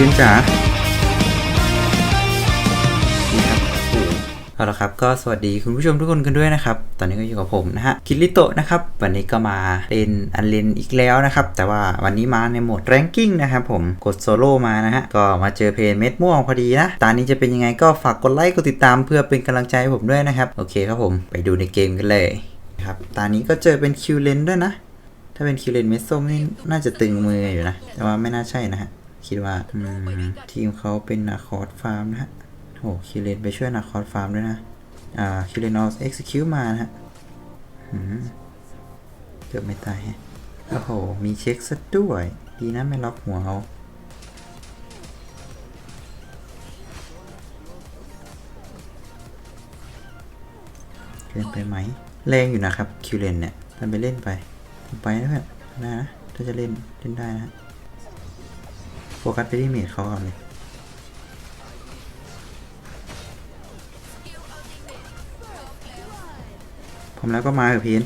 ลินจ๋านี่ครับเอาละครับก็สวัสดีคุณผู้ชมทุกคนกันด้วยนะครับ ตอนนี้ก็อยู่กับผมนะฮะคิริโตะนะครับ วันนี้ก็มาเล่นอันเลนอีกแล้วนะครับ แต่ว่าวันนี้มาในโหมดแรงกิ้งนะครับผมกดโซโล่มานะฮะก็มาเจอเพลนเม็ดม่วงพอดีนะ ตอนนี้จะเป็นยังไงก็ฝากกดไลค์กดติดตามเพื่อเป็นกำลังใจให้ผมด้วยนะครับ โอเคครับผมไปดูในเกมกันเลยครับตอนนี้ก็เจอเป็นคิวเลนด้วยนะ ถ้าเป็นคิวเลนเม็ดส้มนี่น่าจะตึงมืออยู่นะ แต่ว่าไม่น่าใช่นะฮะ คิดว่าทีมเขาเป็นนาคอร์ดฟาร์มนะฮะโอ้คิเลนไปช่วยนาคอร์ดฟาร์มด้วยนะ อ่าคิเลนออสเอ็กซิคิวมานะฮะอืมเกือบไม่ตายฮะโอ้โห มีเช็คซะด้วย ดีนะไม่ล็อกหัวเขาเกินไปไหม แรงอยู่นะครับ คิวเลนเนี่ยมันไปเล่นไป ไปนะเพื่อนนะนะถ้าจะเล่น เล่นได้นะ โฟกัสไปที่เมจเขาก่อนเลยผมแล้วก็มาเถอะพีน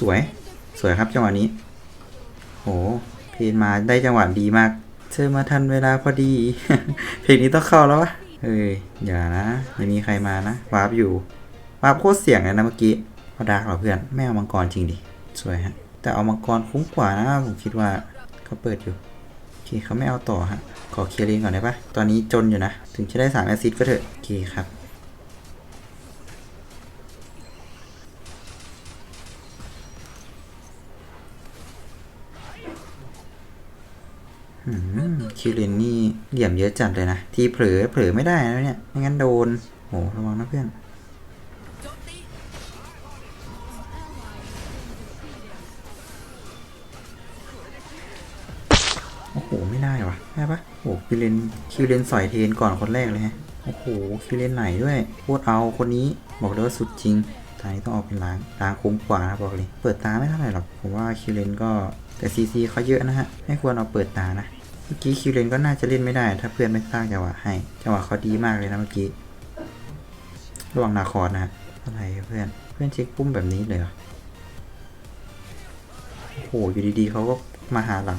สวย สวยครับจังหวะนี้ โห เพีนมาได้จังหวะดีมาก เธอมาทันเวลาพอดี เพลงนี้ต้องเข้าแล้ววะเอ้ย อย่านะ ไม่มีใครมานะ วาร์ปอยู่ วาร์ปโคตรเสี่ยงเลยนะเมื่อกี้พอดาร์กเหรอเพื่อน ไม่เอามังกรจริงดิ สวยฮะ แต่เอามังกรคุ้มกว่านะ ผมคิดว่าเขาเปิดอยู่ เคเขาไม่เอาต่อฮะ ขอเคลียร์เลนก่อนได้ปะตอนนี้จนอยู่นะ ถึงจะได้3แอซิสต์ก็เถอะ โอเคครับคิวเลนนี่เหลี่ยมเยอะจัดเลยนะ ทีเผลอเผลอไม่ได้นะเนี่ย ไม่งั้นโดน โห ระวังนะเพื่อน โอ้โห ไม่ได้วะได้ปะโอ้โหคิวเลนคิวเลนสอยเทนก่อนคนแรกเลยฮะ โอ้โหคิวเลนไหนด้วยโคตรเอาคนนี้บอกเลยว่าสุดจริงตานี้ต้องออกเป็นล้างล้างคุ้มกว่านะบอกเลย เปิดตาไม่เท่าไหร่หรอก ผมว่าคิวเลนก็แต่ซีซีเขาเยอะนะฮะ ไม่ควรเอาเปิดตานะ เมื่อกี้คิวเลนก็น่าจะเล่นไม่ได้ ถ้าเพื่อนไม่สร้างจังหวะให้ จังหวะเขาดีมากเลยนะเมื่อกี้ ระวังนาคอร์ดนะ อะไรเพื่อน เพื่อนเช็คปุ้มแบบนี้เลยเหรอ โอ้โห อยู่ดีๆเขาก็มาหาหลัง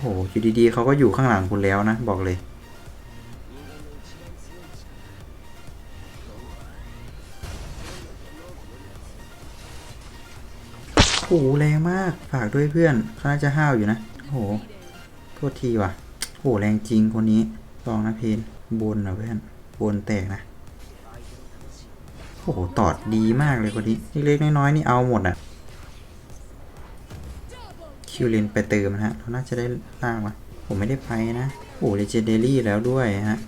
โหอยู่ดีๆเขาก็อยู่ข้างหลังคุณแล้วนะ บอกเลย โอ้โหแรงมาก ฝากด้วยเพื่อนเขาน่าจะห้าวอยู่นะ โอ้โห โทษทีว่ะ โอ้โหแรงจริงคนนี้ลองนะเพนบนนะเพื่อน บนแตกนะ โอ้โห ตอดดีมากเลยคนนี้ เล็กๆน้อยๆนี่เอาหมดอะ คิวเลนไปเติมนะฮะเราน่าจะได้ล่างวะผมไม่ได้ไปนะ โอ้เลเจเดรี่แล้วด้วยฮะ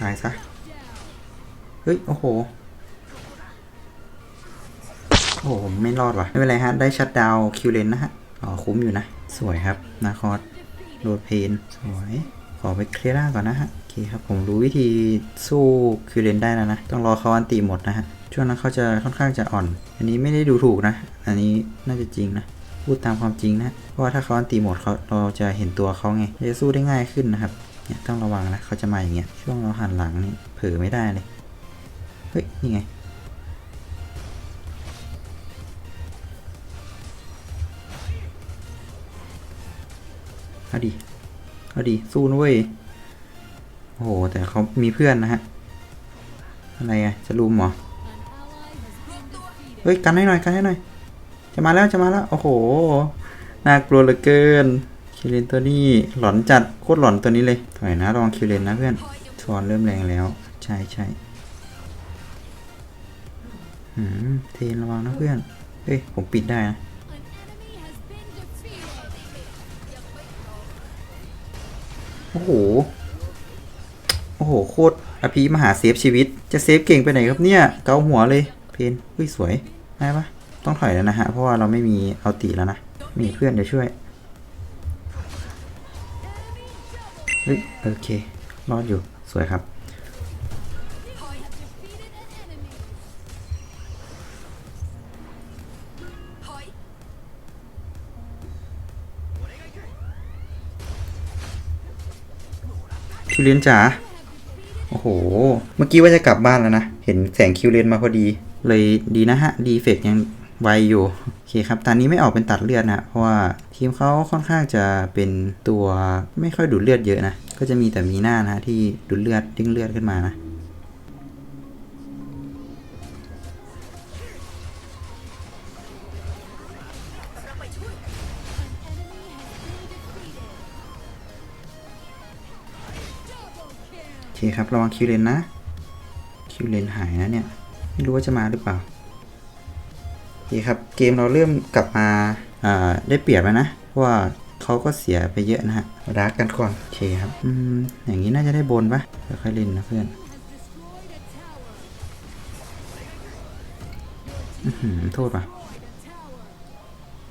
ตายซะ เฮ้ย โอ้โห โอ้โห ไม่รอดว่ะ ไม่เป็นไรฮะ ได้ชัดดาวคิวเลนนะฮะ อ๋อ คุ้มอยู่นะ สวยครับ นาคอส โดดเพนสวยขอไปเคลียร์ร่างก่อนนะฮะ โอเคครับ ผมรู้วิธีสู้คิวเลนได้แล้วนะ ต้องรอเขาอันตีหมดนะฮะ ช่วงนั้นเขาจะค่อนข้างจะอ่อน อันนี้ไม่ได้ดูถูกนะ อันนี้น่าจะจริงนะ พูดตามความจริงนะ เพราะว่าถ้าเขาอันตีหมดเขาเราจะเห็นตัวเขาไง จะสู้ได้ง่ายขึ้นนะครับ เนี่ยต้องระวังนะเขาจะมาอย่างเงี้ย ช่วงเราหันหลังนี่เผลอไม่ได้เลย เฮ้ย นี่ไง เอาดิเอาดิสู้นะเว้ยโอ้โห แต่เขามีเพื่อนนะฮะ อะไรอะจะลุมเหรอ เฮ้ย กันให้หน่อย กันให้หน่อย จะมาแล้ว จะมาแล้ว โอ้โห น่ากลัวเหลือเกิน คิวเลนตัวนี้หลอนจัด โคตรหลอนตัวนี้เลยถอยนะระวังคิวเลนนะเพื่อนชอนเริ่มแรงแล้ว ใช่ใช่หืมเทนระวังนะเพื่อน เฮ้ย ผมปิดได้นะ อ้โห โอ้โห โคตรอภีมหาเซฟชีวิต จะเซฟเก่งไปไหนครับเนี่ย เกาหัวเลย เพนอุ้ยสวยได้ปะต้องถอยแล้วนะฮะ เพราะว่าเราไม่มีเอาตีแล้วนะ มีเพื่อนเดี๋ยวช่วยเฮ้ยโอเค รอดอยู่ สวยครับ คิวเลนจ๋าโอ้โห เมื่อกี้ว่าจะกลับบ้านแล้วนะ เห็นแสงคิวเลนมาพอดี เลยดีนะฮะ ดีเฟกยังไวอยู่ โอเคครับ ตอนนี้ไม่ออกเป็นตัดเลือดนะ เพราะว่าทีมเขาค่อนข้างจะเป็นตัวไม่ค่อยดูดเลือดเยอะนะ ก็จะมีแต่มีหน้านะที่ดูดเลือดดึงเลือดขึ้นมานะ เคครับระวังคิวเลนนะคิวเลนหายนะเนี่ยไม่รู้ว่าจะมาหรือเปล่าโอเคครับเกมเราเริ่มกลับมาอ่าได้เปรียบแล้วนะเพราะว่าเขาก็เสียไปเยอะนะฮะรักกันก่อนโอเคครับอืมอย่างนี้น่าจะได้บนปะเดี๋ยวค่อยเล่นนะเพื่อนอือโทษว่ะ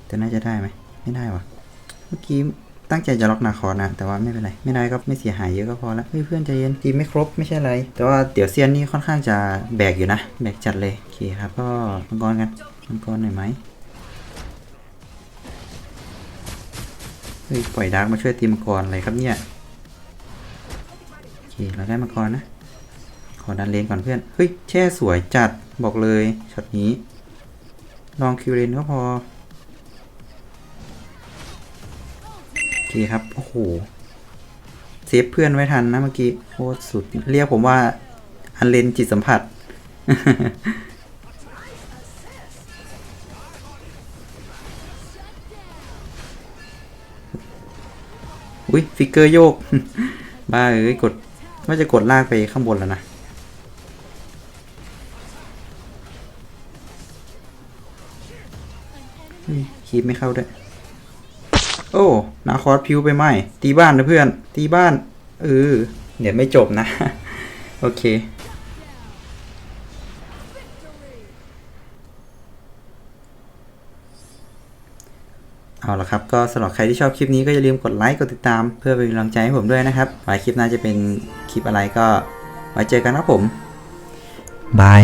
แต่น่าจะได้ไหมไม่ได้วะเมื่อกี้ ตั้งใจจะล็อกนาคอนะ แต่ว่าไม่เป็นไร ไม่ได้ก็ไม่เสียหายเยอะก็พอแล้วเฮ้ยเพื่อนใจเย็นทีไม่ครบไม่ใช่อะไร แต่ว่าเดี๋ยวเซียนนี่ค่อนข้างจะแบกอยู่นะ แบกจัดเลย โอเคครับ ก็มังกรกันมังกรหน่อยไหมเฮ้ยปล่อยดาร์กมาช่วยตีมังกรอะไรครับเนี่ย โอเคเราได้มังกรนะ ขอดันเลนก่อนเพื่อน เฮ้ยแช่สวยจัดบอกเลยช็อตนี้ ลองคิวเลนก็พอ โอเครับ โอ้โห เซฟเพื่อนไว้ทันนะเมื่อกี้ โคตรสุด เรียกผมว่า อันเลนจิตสัมผัส อุ้ยฟิกเกอร์โยก บ้าเอ้ยกด ว่าจะกดลากไปข้างบนแล้วนะเฮ้ยคีบไม่เข้าด้วย โอ้นาคอสพิวไปไหมตีบ้านนะเพื่อน ตีบ้าน เออ เดี๋ยวไม่จบนะ โอเค เอาละครับ ก็สำหรับใครที่ชอบคลิปนี้ก็อย่าลืมกดไลค์ กดติดตาม เพื่อเป็นกำลังใจให้ผมด้วยนะครับไว้คลิปหน้าจะเป็นคลิปอะไรก็ไว้เจอกันครับผมบาย